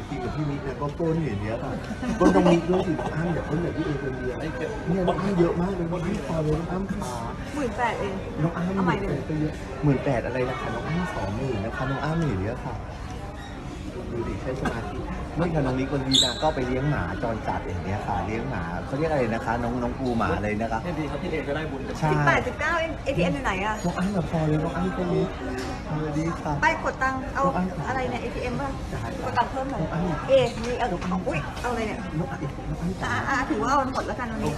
จะกินกับพี่มิกเนี่ยก็ปล้นอย่างเดียวค่ะปล้นต้องมิกด้วยสิน้องอ้ำอย่าปล้นแบบพี่เอคนเดียวเนี่ยน้องอ้ำเยอะมากเลยวันนี้พอเลยน้องอ้ำขาหมื่นแปดเองน้องอ้ำเอาใหม่หนึ่งไปเยอะหมื่นแปดอะไรนะคะน้องอ้ำสองหมื่นนะคะน้องอ้ำอย่างเดียวค่ะดูดิใช้สมาธิไม่ค่ะน้องมิกวันดีนะก็ไปเลี้ยงหมาจรจัดอย่างเงี้ยค่ะเลี้ยงหมาเขาเรียกอะไรนะคะ น้องน้องปูหมาเลยนะคะนี่ดีครับพี่เอกก็ได้บุญใช่สิบแปดสิบเก้าเอง ATM อยู่ไหนอะน้องอ้ำแบบพอเลยน้องอ้ำก็มีเออดีค่ะ ไปกดตังค์เอาอะไรเนี่ย ATM ป่ะได้กดตังค์เพิ่มหน่อยน้องอ้ำเอมีเอาของอุ้ยเอาอะไรเนี่ยน้องอ้ำน้องอ้ำอ่าอ่าถือว่าเอาหมดแล้วกันวันนี้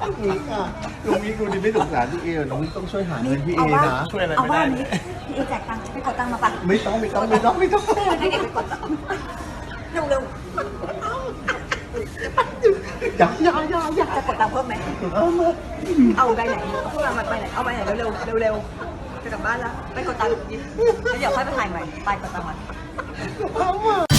น้องมิกอะน้องมิกดูดิไม่สงสารพี่เอน้องมิกต้องช่วยหาเงินพี่เอเอาว่านะช่วยอะไรเอาไม่ว่าได้นี้พี่เอแจกตังค์ไปกดตังค์มาปะไม่ต้องไม่ต้องไม่ต้องไม่ต้องให้เด็กไปกดตังค์เร็วเร็วอย่าอย่าอย่าอย่าๆจะกดตังค์เพิ่มไหมเอามาเอาใบไหนพูดมาใบไหนเอาใบไหนเร็วเร็วเร็วเร็วๆ จะกลับบ้านแล้ว ไปกดตังค์แล้วเดี๋ยวค่อยไปถ่ายใหม่ ไปกดตังค์มาเอามา